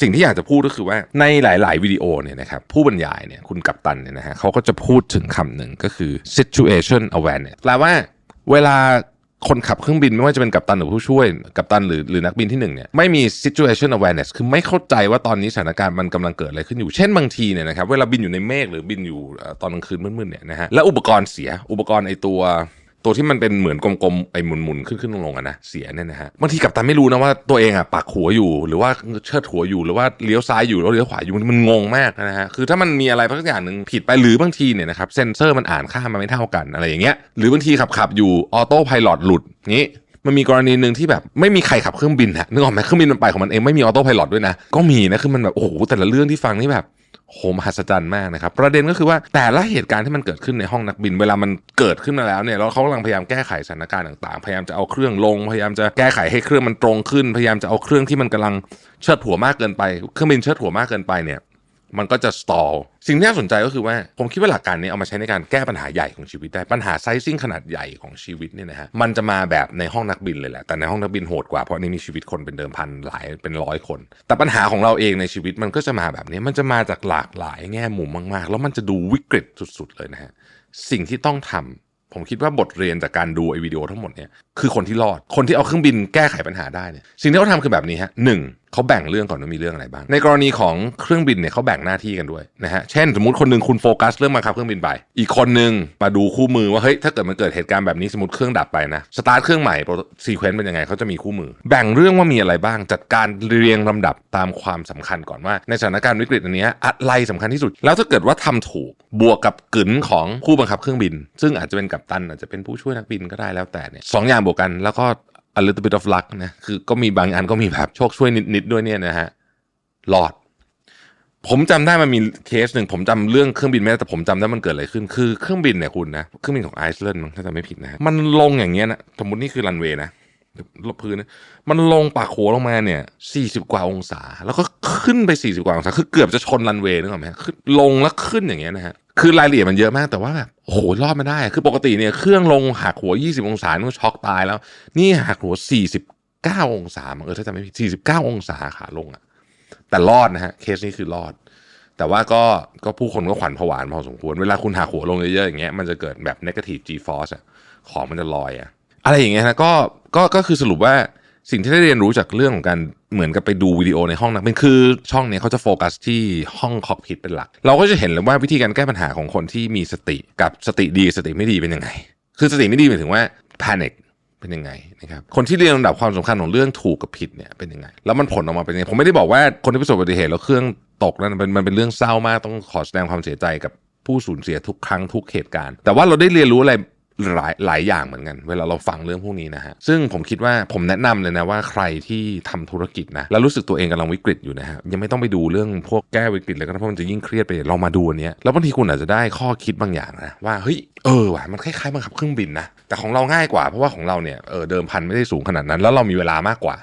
สิ่งที่อยากจะพูดก็คือว่าในหลาย ๆ วิดีโอเนี่ยนะครับผู้บรรยายเนี่ยคุณกัปตันเนี่ยนะฮะเขาก็จะพูดถึงคำหนึ่งก็คือ situation awareness แปลว่าเวลาคนขับเครื่องบินไม่ว่าจะเป็นกัปตันหรือผู้ช่วย กัปตันหรือหรือนักบินที่หนึ่งเนี่ยไม่มี situation awareness คือไม่เข้าใจว่าตอนนี้สถานการณ์มันกำลังเกิดอะไรขึ้นอยู่ เช่นบางทีเนี่ยนะครับเวลาบินอยู่ในเมฆหรือบินอยู่ตอนกลางคืนมืดๆเนี่ยนะฮะแล้วอุปกรณ์เสียอุปกรณ์ไอตัว ตัวที่มันเป็นเหมือนกลมๆไอ้หมุนๆขึ้นขึ้นลงๆอะนะเสียเนี่ยนะฮะบางทีกับตันไม่รู้นะว่าตัวเองอะปักหัวอยู่ หรือว่าเชิดหัวอยู่หรือว่าเลี้ยวซ้ายอยู่แล้วเลี้ยวขวาอยู่มันงงมากนะฮะคือถ้ามันมีอะไรสักอย่างหนึ่งผิดไปหรือบางทีเนี่ยนะครับเซนเซอร์มันอ่านค่ามาไม่เท่ากันอะไรอย่างเงี้ยหรือบางทีขับขับอยู่ออโต้พายロหลุดนี้มันมีกรณีหนึ่งที่แบบไม่มีใครขับเครื่องบินฮะนึกออกไหมเครื่องบินมันไปของมันเองไม่มีออโต้พายロด้วยนะก็มีนะคือมันแบบโอ้โหแต่ละเรื่องที่ฟังนี่แบบ โหมหัศจรรย์มากนะครับ ประเด็นก็คือว่าแต่ละเหตุการณ์ที่มันเกิดขึ้นในห้องนักบิน เวลามันเกิดขึ้นมาแล้วเนี่ยแล้วเขากำลังพยายามแก้ไขสถานการณ์ต่างๆ พยายามจะเอาเครื่องลง พยายามจะแก้ไขให้เครื่องมันตรงขึ้น พยายามจะเอาเครื่องที่มันกำลังเชิดหัวมากเกินไป เครื่องบินเชิดหัวมากเกินไปเนี่ย มันก็จะสตอลสิ่งที่น่าสนใจก็คือว่า ผมคิดว่าหลักการนี้เอามาใช้ในการแก้ปัญหาใหญ่ของชีวิตได้ ปัญหาไซซิ่งขนาดใหญ่ของชีวิตเนี่ยนะฮะ มันจะมาแบบในห้องนักบินเลยแหละ แต่ในห้องนักบินโหดกว่า เพราะนี่มีชีวิตคนเป็นเดิมพันหลายเป็นร้อยคน แต่ปัญหาของเราเองในชีวิตมันก็จะมาแบบนี้ มันจะมาจากหลากหลายแง่มุมมาก ๆ แล้วมันจะดูวิกฤตสุด ๆ เลยนะฮะ สิ่งที่ต้องทำผมคิดว่าบทเรียนจากการดูไอ้วิดีโอทั้งหมดเนี่ยคือคนที่รอด คนที่เอาเครื่องบินแก้ไขปัญหาได้เนี่ยสิ่งที่เขาทำคือแบบนี้ฮะหนึ่ง เขาแบ่งเรื่องก่อนว่ามีเรื่องอะไรบ้าง ในกรณีของเครื่องบินเนี่ยเขาแบ่งหน้าที่กันด้วยนะฮะ เช่น สมมติคนหนึ่งคุณโฟกัสเรื่องบังคับเครื่องบินไป อีกคนหนึ่งมาดูคู่มือว่าเฮ้ยถ้าเกิดมันเกิดเหตุการณ์แบบนี้สมมติเครื่องดับไปนะ สตาร์ทเครื่องใหม่ซีเควนต์เป็นยังไงเขาจะมีคู่มือ แบ่งเรื่องว่ามีอะไรบ้าง จัดการเรียงลำดับตามความสำคัญก่อนว่า ในสถานการณ์วิกฤตอันนี้อะไรสำคัญที่สุด แล้วถ้าเกิดว่าทำถูกบวกกับกึ๋นของผู้บังคับเครื่องบิน ซึ่งอาจจะเป็นกัปตันอาจจะเป็นผู้ช่วยนักบินก็ได้แล้วแต่เนี่ยสองอย่างบวกกันแล้วก็ a little bit of luck นะคือก็มีบางอันก็มีแบบโชคช่วยนิดๆด้วยเนี่ยนะฮะรอด ผมจำได้มันมีเคสหนึ่งผมจำเรื่องเครื่องบินไม่ได้แต่ผมจำได้มันเกิดอะไรขึ้น คือเครื่องบินเนี่ยคุณนะเครื่องบินของไอซ์แลนด์ถ้าจำไม่ผิดนะฮะมันลงอย่างเงี้ยนะสมมตินี่คือรันเวย์นะลบพื้นนะมันลงปากหัวลงมาเนี่ยสี่สิบกว่าองศา แล้วก็ขึ้นไปสี่สิบกว่าองศาคือเกือบจะชนรันเวย์นึกออกไหมขึ้นลงแล้วขึ้นอย่างเงี้ยนะฮะคือรายละเอียดมันเยอะมากแต่ว่าแบบ โอ้โหรอดมาได้ คือปกติเนี่ยเครื่องลงหักหัว 20 องศานี่ช็อกตายแล้ว นี่หักหัว 49 องศามันเออถ้าจำไม่ผิด49 องศาขาลงอะแต่รอดนะฮะเคสนี้คือรอด แต่ว่าก็ก็ผู้คนก็ขวัญผวานพอสมควร เวลาคุณหักหัวลงเยอะๆอย่างเงี้ยมันจะเกิดแบบ negative G force อะของมันจะลอยอะอะไรอย่างเงี้ยนะก็ก็ก็คือสรุปว่า สิ่งที่ได้เรียนรู้จากเรื่องของการเหมือนกับไปดูวิดีโอในห้องนักบินคือช่องนี้เขาจะโฟกัสที่ห้องคอกพิทเป็นหลัก เราก็จะเห็นเลยว่าวิธีการแก้ปัญหาของคนที่มีสติกับสติดีสติไม่ดีเป็นยังไง คือสติไม่ดีหมายถึงว่า panic เป็นยังไงนะครับคนที่เรียงลำดับความสำคัญของเรื่องถูกกับผิดเนี่ยเป็นยังไง แล้วมันผลออกมาเป็นยังไงผมไม่ได้บอกว่าคนที่ประสบอุบัติเหตุแล้วเครื่องตกนั้นมันมันเป็นเรื่องเศร้ามากต้องขอแสดงความเสียใจกับผู้สูญเสียทุกครั้งทุกเหตุการณ์ แต่ว่าเราได้เรียนรู้อะไร หลายหลายอย่างเหมือนกัน เวลาเราฟังเรื่องพวกนี้นะฮะซึ่งผมคิดว่าผมแนะนำเลยนะว่าใครที่ทำธุรกิจนะแล้วรู้สึกตัวเองกำลังวิกฤตอยู่นะฮะยังไม่ต้องไปดูเรื่องพวกแก้วิกฤตเลยก็เพราะมันจะยิ่งเครียดไปเรามาดูอันเนี้ยแล้วบางทีคุณอาจจะได้ข้อคิดบางอย่างนะว่าเฮ้ยเออว่ะมันคล้ายๆบังคับเครื่องบินนะแต่ของเราง่ายกว่าเพราะว่าของเราเนี่ยเออเดิมพันไม่ได้สูงขนาดนั้น แล้วเรามีเวลามากกว่า